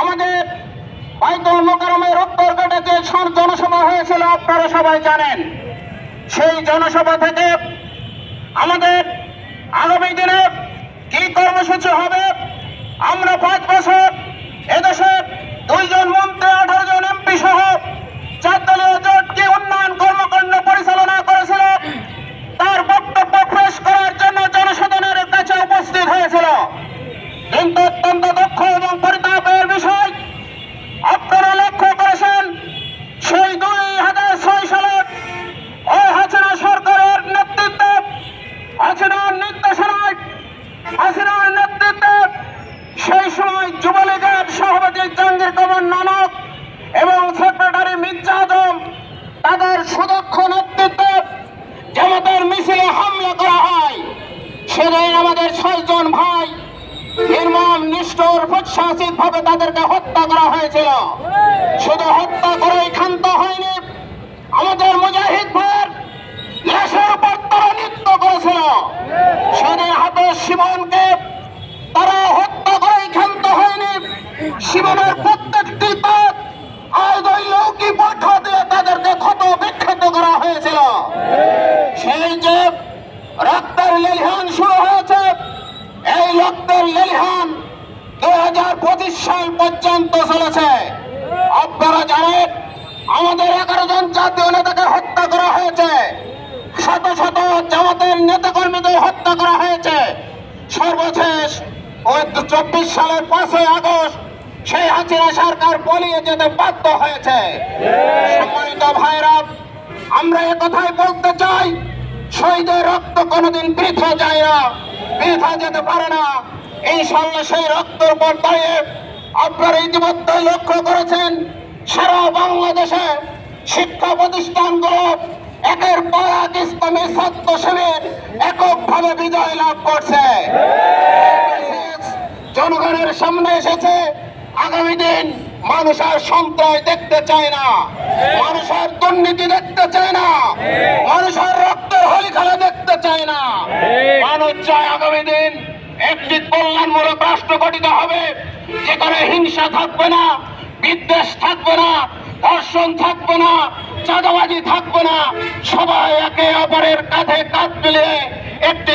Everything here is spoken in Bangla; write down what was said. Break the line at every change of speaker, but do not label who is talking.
আমাদের বাইতুল মোকারমের উত্তর ঘাটে জনসভা হয়েছিল, আপনারা সবাই জানেন। সেই জনসভা থেকে আমাদের আগামী দিনে কি কর্মসূচি হবে, আমরা পাঁচ বছর হাসিনার নির্দেশনায় হাসিনার নেতৃত্বে সেই সময় যুবলীগের সভাপতি জাহাঙ্গীর কমর নানক এবং সেক্রেটারি মির্জা আজম তাদের সুদক্ষ নেতৃত্বে জামাতের মিছিলে হামলা করা হয়। সেদিন আমাদের ছয়জন ভাই নির্মম, নিষ্ঠুর প্রশাসিত ভাবে তাদেরকে হত্যা করা হয়েছিল। শুধু হত্যা করেই ক্ষান্ত সেদিন শিবনকে তারা হত্যা করেই ক্ষান্ত হয়নি। শিবনের প্রত্যেকটি পথ আজ ওই তাদেরকে ক্ষত বিক্ষত করা হয়েছিল। সেই যে রক্তের লেলিহান শুরু হয়েছে, এই রক্তের লেলিহান দুই হাজার পঁচিশ সাল পর্যন্ত চলেছে। আপনারা জানেন, আমাদের এগারো জন জাতীয় নেতাকে হত্যা করা হয়েছে শত শত জামাতের নেতাকর্মীদের হত্যা করা হয়েছে। সর্বশেষ ওই চব্বিশ সালের পাঁচই আগস্ট সেই হাসিনা সরকার পলিয়ে যেতে বাধ্য হয়েছে। সম্মানিত ভাইরা, আমরা কথাই বলতে চাই, শহীদের রক্ত কোনোদিন বৃথা যায় না, বৃথা যেতে পারে না। ইনশাল্লাহ সেই রক্তের উপর দাঁড়িয়ে আপনারা ইতিমধ্যে লক্ষ্য করেছেন, সারা বাংলাদেশে শিক্ষা প্রতিষ্ঠানগুলো একের পর এক ইসলামী ছাত্র শিবির এককভাবে বিজয় লাভ করছে। জনগণের সামনে এসেছে। আগামী দিন মানুষ আর সন্ত্রাস দেখতে চায় না। মানুষ আর দুর্নীতি দেখতে চায় না। মানুষ আর রক্তের হোলি খেলা দেখতে চায় না। মানুষ চায় আগামী দিন একটি কল্যাণমূলক রাষ্ট্র গঠিত হবে। যেখানে হিংসা থাকবে না, বিদ্বেষ থাকবে না, ধর্ষণ থাকবে না চাঁদাবাজি থাকব না। সবাই একে অপরের কাঁধে কাঁধ মিলিয়ে একটি